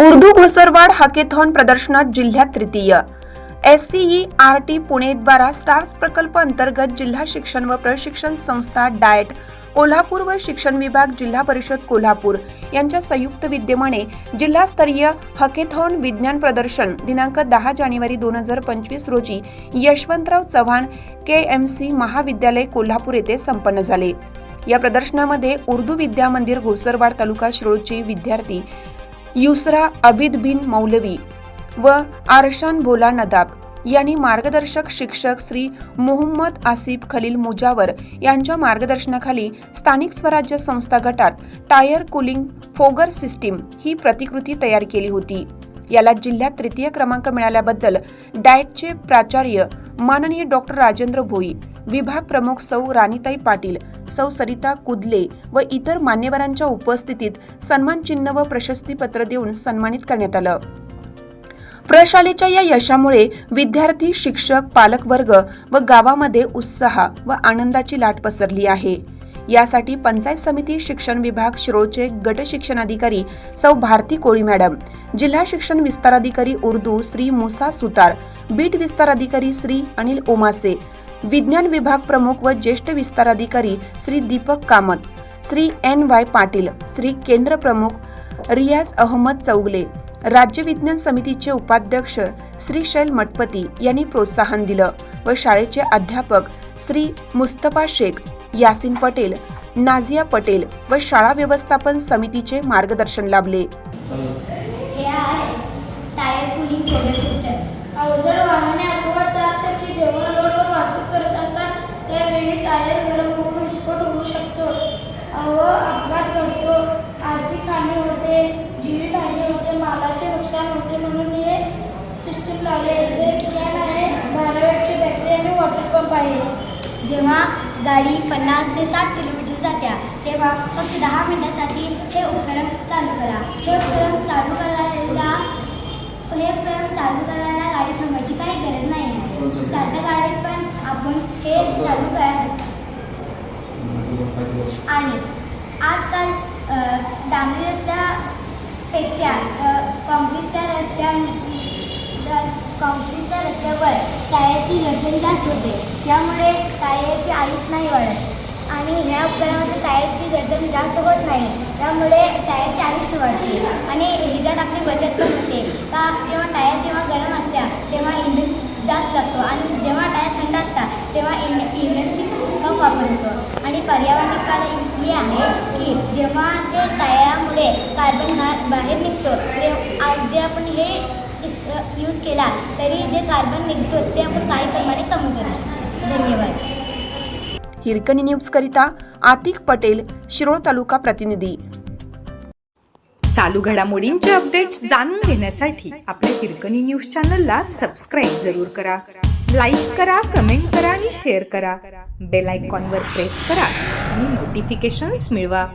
उर्दू घोसरवाड हाकेथॉन प्रदर्शनात जिल्ह्यात तृतीय. एस आर टी पुणे द्वारा स्टार्स प्रकल्प अंतर्गत जिल्हा शिक्षण व प्रशिक्षण संस्था डाएट कोल्हापूर व शिक्षण विभाग जिल्हा परिषद कोल्हापूर यांच्या संयुक्त विद्यमाने जिल्हास्तरीय हकेथॉन विज्ञान प्रदर्शन दिनांक दहा जानेवारी दोन हजार पंचवीस रोजी Yashwantrao Chavan K M C महाविद्यालय कोल्हापूर येथे संपन्न झाले. या प्रदर्शनामध्ये उर्दू विद्या मंदिर घोसरवाड तालुका शिरोळचे विद्यार्थी युसरा अबिद बिन मौलवी व आरशान भोला नदाब यांनी मार्गदर्शक शिक्षक श्री मोहम्मद आसिफ खलील मुजावर यांच्या मार्गदर्शनाखाली स्थानिक स्वराज्य संस्था गटात टायर कुलिंग फोगर सिस्टीम ही प्रतिकृती तयार केली होती. याला जिल्ह्यात तृतीय क्रमांक मिळाल्याबद्दल डाएटचे प्राचार्य माननीय डॉक्टर राजेंद्र भोई विभाग प्रमुख सौ राणीताई पाटील सौ सरिता कुदले व इतर मान्यवरांच्या उपस्थितीत सन्मान चिन्ह व प्रशस्तीपत्र देऊन सन्मानित करण्यात आलं. प्रशालेच्या या यशामुळे विद्यार्थी शिक्षक पालकवर्ग व गावामध्ये उत्साह व आनंदाची लाट पसरली आहे. यासाठी पंचायत समिती शिक्षण विभाग शिरोळचे गट शिक्षणाधिकारी सौ भारती कोळी मॅडम जिल्हा शिक्षण विस्ताराधिकारी उर्दू श्री मुसा सुतार बीट विस्ताराधिकारी श्री अनिल ओमासे विज्ञान विभाग प्रमुख व ज्येष्ठ विस्ताराधिकारी श्री दीपक कामत श्री एन वाय पाटील श्री केंद्र प्रमुख रियाज अहमद चौगले राज्य विज्ञान समितीचे उपाध्यक्ष श्री शैल मठपती यांनी प्रोत्साहन दिलं व शाळेचे अध्यापक श्री मुस्तफा शेख यासिन पटेल नाझिया पटेल व शाळा व्यवस्थापन समितीचे मार्गदर्शन लाभले. व अपघात घडतो. आर्थिक हानी होते. नुकसान होते म्हणून हे सिस्टीम लावले ते कॅन आहे. बारावेटची बॅटरी आणि वॉटर पंप आहे. जेव्हा गाडी पन्नास ते साठ किलोमीटर जात्या तेव्हा फक्त दहा मिनिटासाठी हे उपकरण चालू करा. हे उपकरण चालू करायला हे उपकरण चालू करायला गाडी थांबायची काही गरज नाही. चालत्या गाडीत पण आपण हे चालू करा शकतो. टायरची घर्षण जास्त होते. त्यामुळे टायरचे आयुष्य नाही वाढत. आणि ह्या उपकरणामध्ये टायरची घर्षण जास्त होत नाही. त्यामुळे टायरचे आयुष्य वाढते. आणि ह्याच्यात आपली बचत पण होते. का जेव्हा टायर जेव्हा गरम असत्या तेव्हा इंधन जास्त लागतो आणि जेव्हा टायर थंड असतात तेव्हा इंध इंधनची कम वापरतो आणि पर्यावरणिक कारण हे आहे की जेव्हा ते टायरामुळे कार्बन हा बाहेर निघतो ते जे आपण हे यूज केला तरी जे कार्बन निघतो ते आपण काही प्रमाणे कमी करू शकतो. धन्यवाद. हिरकणी न्यूज करिता आतिक पटेल शिरोळ तालुका प्रतिनिधी. चालू घडामोडींचे अपडेट्स जाणून घेण्यासाठी आपल्या हिरकणी न्यूज चॅनलला सबस्क्राईब जरूर करा. लाईक करा कमेंट करा आणि शेअर करा. बेल आयकॉनवर प्रेस करा आणि नोटिफिकेशन्स मिळवा.